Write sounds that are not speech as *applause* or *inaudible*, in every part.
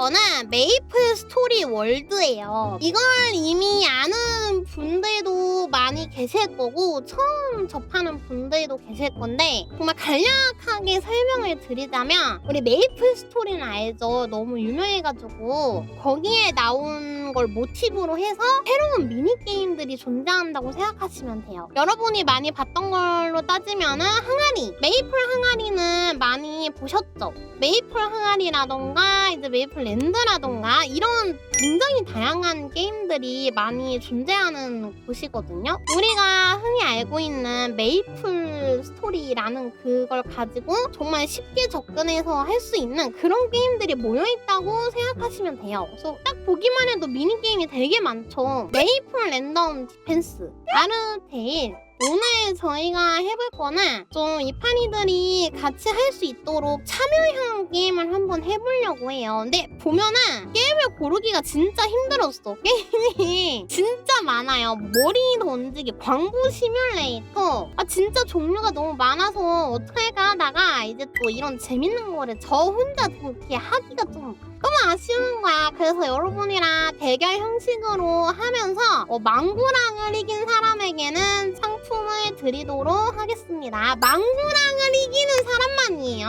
거는 메이플 스토리 월드예요. 이걸 이미 아는 분들도 많이 계실 거고 처음 접하는 분들도 계실 건데 정말 간략하게 설명을 드리자면 우리 메이플 스토리는 알죠? 너무 유명해가지고 거기에 나온 걸 모티브로 해서 새로운 미니 게임들이 존재한다고 생각하시면 돼요. 여러분이 많이 봤던 걸로 따지면은 항아리, 메이플 항아리는 보셨죠? 메이플 항아리라던가 이제 메이플 랜드라던가 이런 굉장히 다양한 게임들이 많이 존재하는 곳이거든요. 우리가 흔히 알고 있는 메이플 스토리라는 그걸 가지고 정말 쉽게 접근해서 할 수 있는 그런 게임들이 모여 있다고 생각하시면 돼요. 그래서 딱 보기만 해도 미니 게임이 되게 많죠. 메이플 랜덤 디펜스, 아르테일, 오늘 저희가 해볼 거는 좀 이파니들이 같이 할 수 있도록 참여형 게임을 한번 해보려고 해요. 근데 보면은 게임을 고르기가 진짜 힘들었어. *laughs* 게임이 진짜 많아요. 머리 던지기, 광부 시뮬레이터. 아 진짜 종류가 너무 많아서 어떡할까 하다가 이제 또 이런 재밌는 거를 저 혼자 좀 이렇게 하기가 좀 너무 아쉬운 거야. 그래서 여러분이랑 대결 형식으로 하면서 어, 망구랑을 이긴 사람에게는 상품을 드리도록 하겠습니다. 망구랑을 이기는 사람만이에요.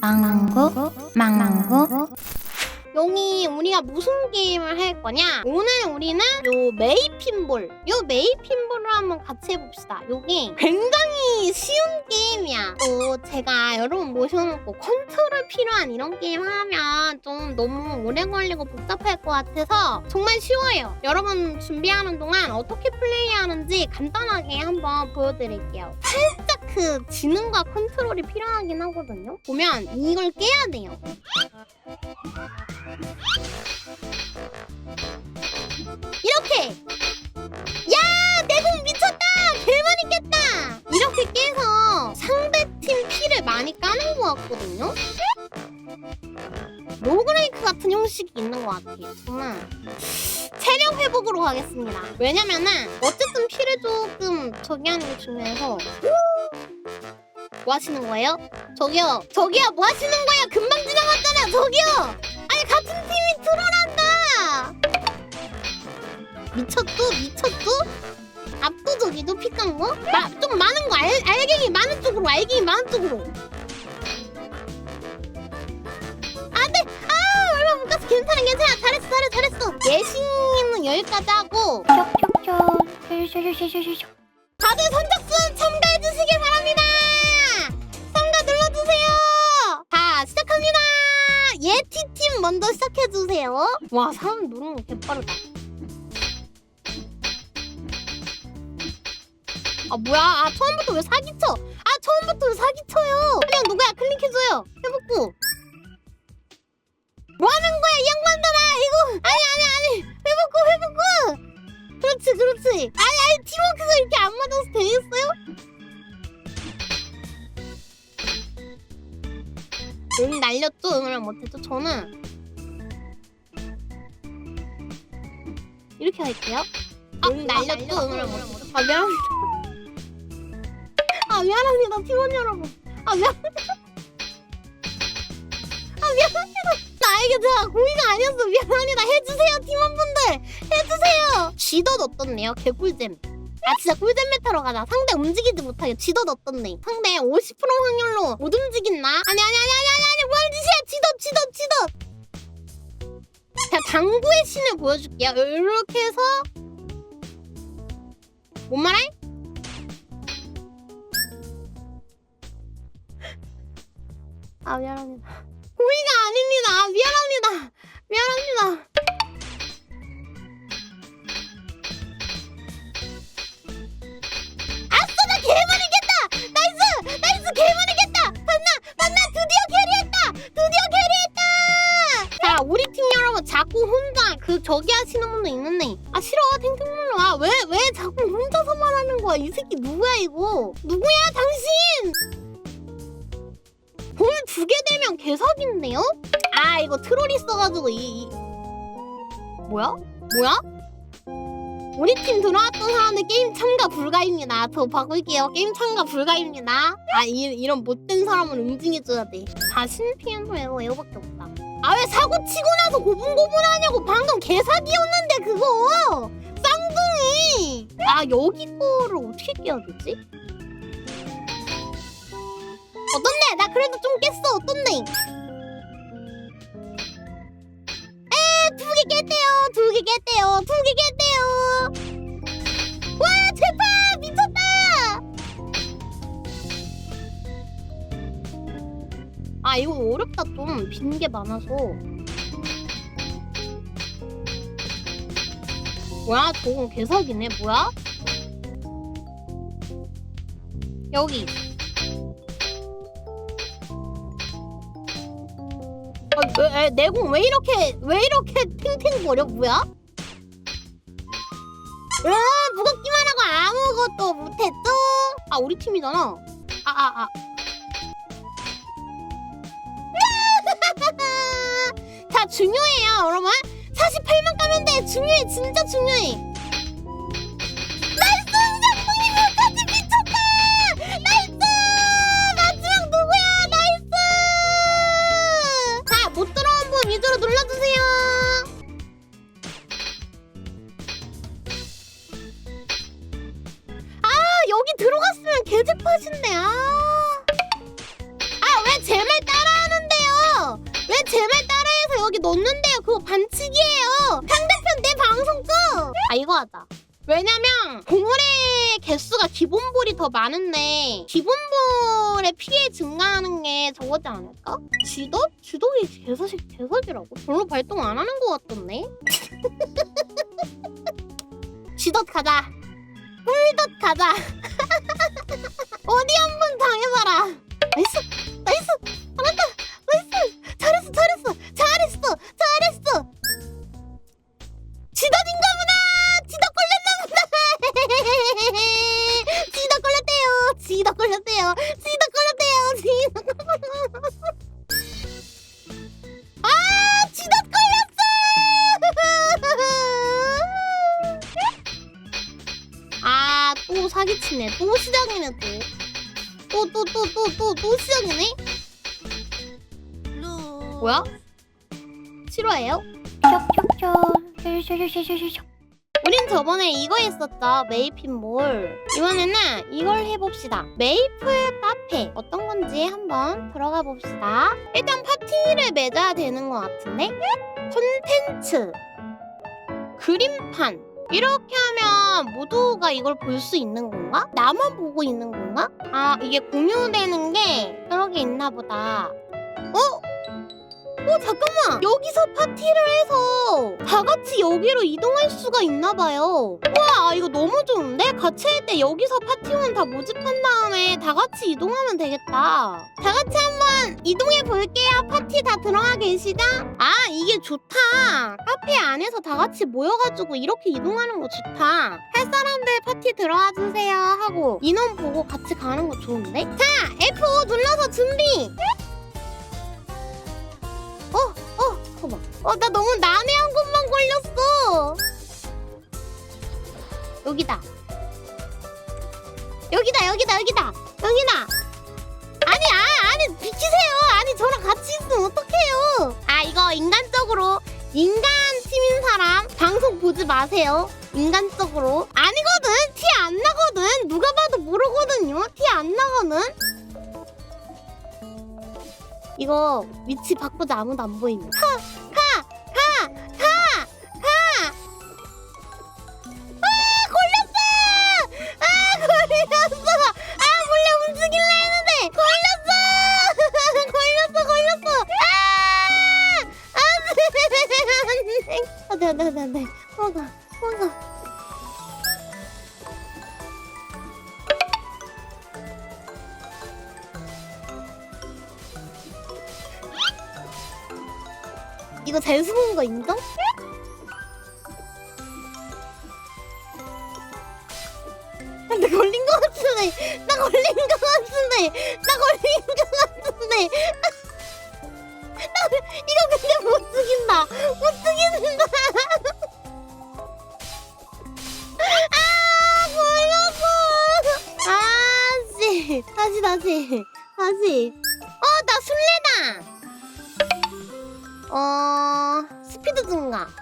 망구 망구 용이 우리가 무슨 게임을 할 거냐? 오늘 우리는 요 메이핀볼, 요 메이핀볼을 한번 같이 해봅시다. 요게 굉장히 쉬운 게임이야. 또 제가 여러분 모셔놓고 컨트롤 필요한 이런 게임 하면 좀 너무 오래 걸리고 복잡할 것 같아서 정말 쉬워요. 여러분 준비하는 동안 어떻게 플레이하는지 간단하게 한번 보여드릴게요. 살짝 그 지능과 컨트롤이 필요하긴 하거든요. 보면 이걸 깨야 돼요. 이렇게! 야 내공 미쳤다! 개많이 깼다! 이렇게 깨서 상대팀 피를 많이 까는 것 같거든요? 로그레이크 같은 형식이 있는 것 같아요. 저는 체력 회복으로 가겠습니다. 왜냐면은 어쨌든 피를 조금 저기 하는 게 중요해서. 뭐 하시는 거예요? 저기요 저기요 뭐 하시는 거야 금방 지나갔잖아 저기요 트롤한다. 미쳤도 미쳤도 압도적이도? 마, 좀 많은 거 알, 알갱이 많은 쪽으로 알갱이 많은 쪽으로. 안돼 아 얼마 못 갔어. 괜찮아 괜찮아. 잘했어 잘했어 잘했어. 예싱이는 여기까지 하고. 쇽쇽쇽. 다들 선착순 참가해 예티팀 먼저 시작해 주세요. 와 사람 누르는 거 개빠르다. 아 뭐야? 아 처음부터 왜 사기쳐? 아 처음부터 왜 사기쳐요? 그냥 누구야? 클릭해줘요. 회복구 뭐 하는 거야 이 양반들아? 이거 아니 아니 아니. 회복구 회복구 그렇지 그렇지. 아니 아니 팀워크가 이렇게 안 맞아서 되겠어요? 응 날렸죠? 응을 못했죠? 저는 할게요. 응을 못했죠 아 미안합니다 아 미안합니다 팀원 여러분. 아 미안합니다 아 미안합니다. 나에게 제가 고의가 아니었어. 미안합니다 해주세요 팀원분들. 해주세요. 쥐덧 어떻네요? 개꿀잼. 아 진짜 꿀잼 메타로 가자. 상대 움직이지 못하게 쥐덧 어떻네. 상대 50% 확률로 못 움직인나 아니 아니 아니 아니 아니 아니 뭐하는 짓이야 쥐덧 쥐덧 자 당구의 신을 보여줄게요. 이렇게 해서 뭔 말해? 아 미안합니다. 고의가 아닙니다. 미안합니다. 미안합니다 저기 하시는 분도 있는데 아 싫어 탱탱 눌러 아왜 왜 자꾸 혼자서만 하는 거야 이 새끼 누구야 이거 누구야 당신 볼 두 개 되면 개사기인데요? 아 이거 트롤 있어가지고 이, 이... 뭐야? 뭐야? 우리 팀 들어왔던 사람들 게임 참가 불가입니다. 저 바꿀게요. 게임 참가 불가입니다. 아 이, 이런 못된 사람은 응징해줘야 돼. 다 신피엔도 에어 에어밖에 없다. 아 왜 사고 치고 나서 고분고분하냐고 방금 개사기였는데 그거. 쌍둥이. 아 여기 거를 어떻게 깨야 되지? 어떤데? 나 그래도 좀 깼어. 어떤데? 에두 개 깼대요. 두 개 깼대요. 두 개 깼대요. 와 제발 미쳤다! 아 이거 어렵다. 좀 빈 게 많아서 뭐야 저건 개사기네 뭐야 여기 아, 내공 왜 이렇게 왜 이렇게 탱탱거려 뭐야? 으 무겁기만 하고 아무것도 못했죠? 아 우리 팀이잖아 아 아 아. *laughs* 자 중요해요 여러분 48만 까면 돼. 중요해. 진짜 중요해 아 이거 하자 왜냐면 보물의 개수가 기본볼이 더 많은데 기본볼의 피해 증가하는 게 저거지 않을까? 지덕? 지덕이 개사식 개사기라고? 별로 발동 안 하는 것 같던데? *laughs* 지덕 가자 꿀덕 가자 *laughs* 어디 한 또 사기치네. 또 시작이네 또. 또 또 또 또 또 시작이네? 뭐야? 싫어해요? 우린 저번에 이거 했었죠 메이핀몰. 이번에는 이걸 해봅시다. 메이플 카페. 어떤 건지 한번 들어가 봅시다. 일단 파티를 맺어야 되는 것 같은데? 콘텐츠. 그림판 이렇게 하면 모두가 이걸 볼 수 있는 건가? 나만 보고 있는 건가? 아 이게 공유되는 게 그런 게 있나 보다 어? 어 잠깐만! 여기서 파티를 해서 다 같이 여기로 이동할 수가 있나 봐요. 와 아, 이거 너무 좋은데? 같이 할 때 여기서 파티원 다 모집한 다음에 다 같이 이동하면 되겠다. 다 같이 한번 이동해 볼게요. 파티 다 들어가 계시죠? 아 이게 좋다! 카페 안에서 다 같이 모여가지고 이렇게 이동하는 거 좋다. 할 사람들 파티 들어와 주세요 하고 인원 보고 같이 가는 거 좋은데? 자 F5 눌러서 준비 어, 잠깐만. 어, 나 너무 난해한 것만 걸렸어. 여기다. 여기다, 여기다, 여기다, 여기다. 아니, 아, 아니, 비키세요. 아니, 저랑 같이 있으면 어떡해요. 아, 이거 인간적으로, 인간 팀인 사람 방송 보지 마세요. 인간적으로. 아니거든. 티 안 나거든. 누가 봐도 모르거든요. 티 안 나거든. 이거 위치 바꾸자. 아무도 안! 아! 안돼. 안돼 안돼 안돼. 도망가 도망가. 이거 잘 숨은 거 인정? 나 걸린 거 같은데. 나 걸린 거 같은데. 나 걸린 거 같은데. 나 이거 근데 못 죽인다. 못 죽인다. 아 걸렸어. 아씨. 다시 다시. 다시. 어나 술래다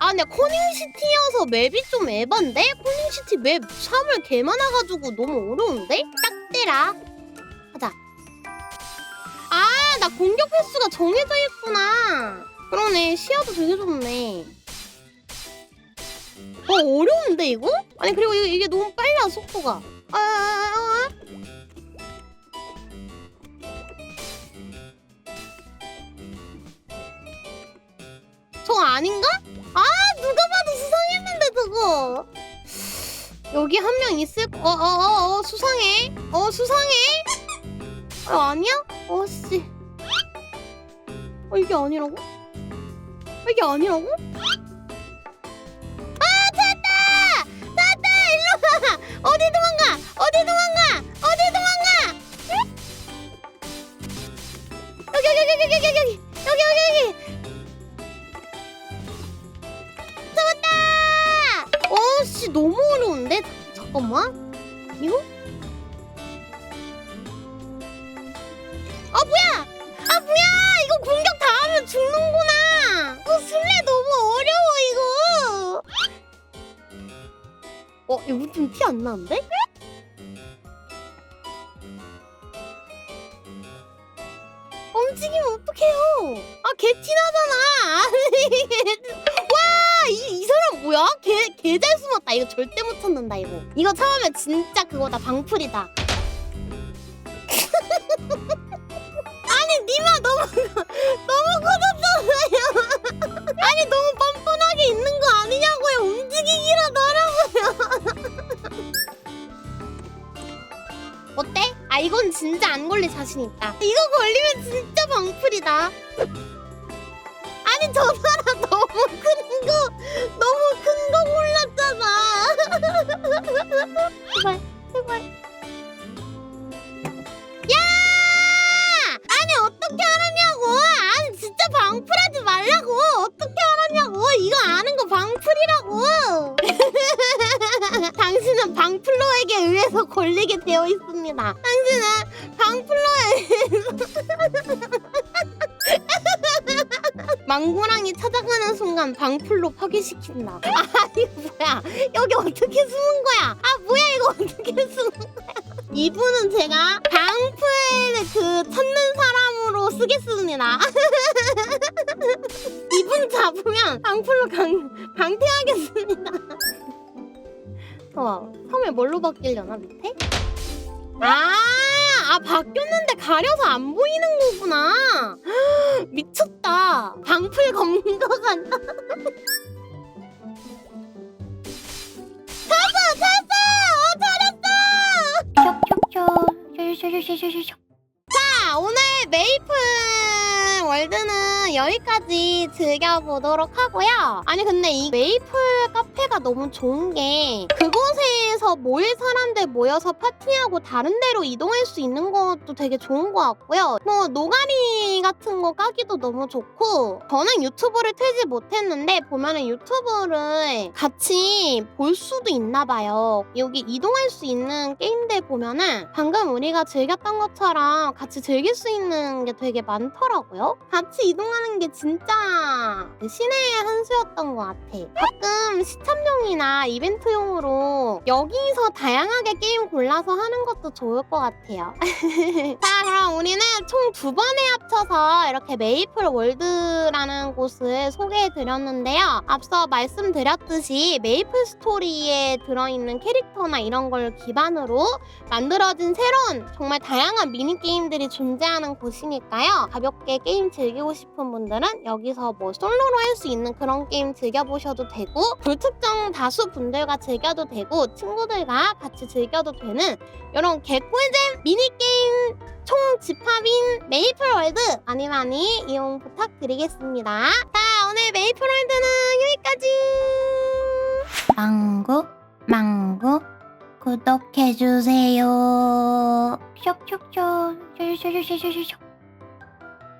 어 근데 코닝시티여서 맵이 좀 에반데? 코닝시티 맵 사물 개 많아가지고 너무 어려운데? 딱 때라. 가자. 아 나 공격 횟수가 정해져 있구나. 그러네. 시야도 되게 좋네. 어 어려운데 이거? 아니 그리고 이게, 이게 너무 빨라 속도가. 아, 아닌가? 아 누가 봐도 수상했는데 그거. 여기 한 명 있을 어어어 어, 어, 수상해. 어 수상해. 어 아니야? 어씨. 어 이게 아니라고? 어, 이게 아니라고? 아 찾았다! 찾았다! 일로 가 어디 도망가? 어디 도망가? 어디 도망가? 여기 여기 여기 여기 여기. 어씨 너무 어려운데? 잠깐만 이거? 아 뭐야! 아 뭐야! 이거 공격 다 하면 죽는구나! 이거 술래 너무 어려워 이거! 어? 이거 좀 티 안 나는데? 움직이면 어떡해요? 아, 개 티나잖아! *laughs* 와! 이, 이 사람 뭐야? 개, 개잘 숨었다. 이거 절대 못 찾는다, 이거. 이거 처음에 진짜 그거다. 방풀이다. *laughs* 아니, 니마 너무, 너무 커졌잖아요. *laughs* 아니, 너무 뻔뻔하게 있는 거 아니냐고요. 움직이기라도 하라고요. *laughs* 어때? 아, 이건 진짜 안 걸릴 자신 있다. 이거 걸리면 진짜 방풀이다. 아니, 저 사람 제발, 제발. 야! 아니, 어떻게 알았냐고! 아니, 진짜 방풀하지 말라고! 어떻게 알았냐고! 이거 아는 거 방풀이라고! *laughs* 당신은 방플로에게 의해서 걸리게 되어 있습니다. 당신은 망고랑이 찾아가는 순간 방풀로 파괴시킨다. *laughs* 아 이거 뭐야? 여기 어떻게 숨은 거야? 아 뭐야 이거 어떻게 숨은 거야? *laughs* 이분은 제가 방풀 그 찾는 사람으로 쓰겠습니다. *laughs* 이분 잡으면 방풀로 강, 강퇴하겠습니다. 어, 처음에 뭘로 바뀌려나 밑에? 아, 아 바뀌었는데 가려서 안 보이는 거구나. 미쳤다. 방풀 검거 간다. 찾았어, 찾았어, 어 찾았어. 쇼쇼쇼쇼쇼쇼 자, 오늘 메이플 월드는 여기까지 즐겨보도록 하고요. 아니, 근데 이 메이플 카페가 너무 좋은 게 그곳에서 모일 사람들 모여서 파티하고 다른 데로 이동할 수 있는 것도 되게 좋은 것 같고요. 뭐, 노가리 같은 거 까기도 너무 좋고, 저는 유튜브를 틀지 못했는데, 보면은 유튜브를 같이 볼 수도 있나 봐요. 여기 이동할 수 있는 게임들 보면은 방금 우리가 즐겼던 것처럼 같이 즐길 수 있는 게 되게 많더라고요. 같이 이동하는 게 진짜 신의 한 수였던 것 같아. 가끔 시참용이나 이벤트용으로 여기서 다양하게 게임 골라서 하는 것도 좋을 것 같아요. *laughs* 자, 그럼 우리는 총 두 번에 합쳐서 이렇게 메이플 월드라는 곳을 소개해 드렸는데요. 앞서 말씀드렸듯이 메이플 스토리에 들어있는 캐릭터나 이런 걸 기반으로 만들어진 새로운 정말 다양한 미니게임들이 존재하는 곳이니까요. 가볍게 게임 즐기고 싶은 분들은 여기서 뭐 솔로로 할 수 있는 그런 게임 즐겨보셔도 되고 불특정 다수 분들과 즐겨도 되고 친구들과 같이 즐겨도 되는 이런 개꿀잼 미니게임 총 집합인 메이플 월드 많이 많이 이용 부탁드리겠습니다. 자 오늘 메이플 월드는 여기까지! 망고 망고 구독해주세요. 쇼쇼쇼 쇼쇼쇼쇼쇼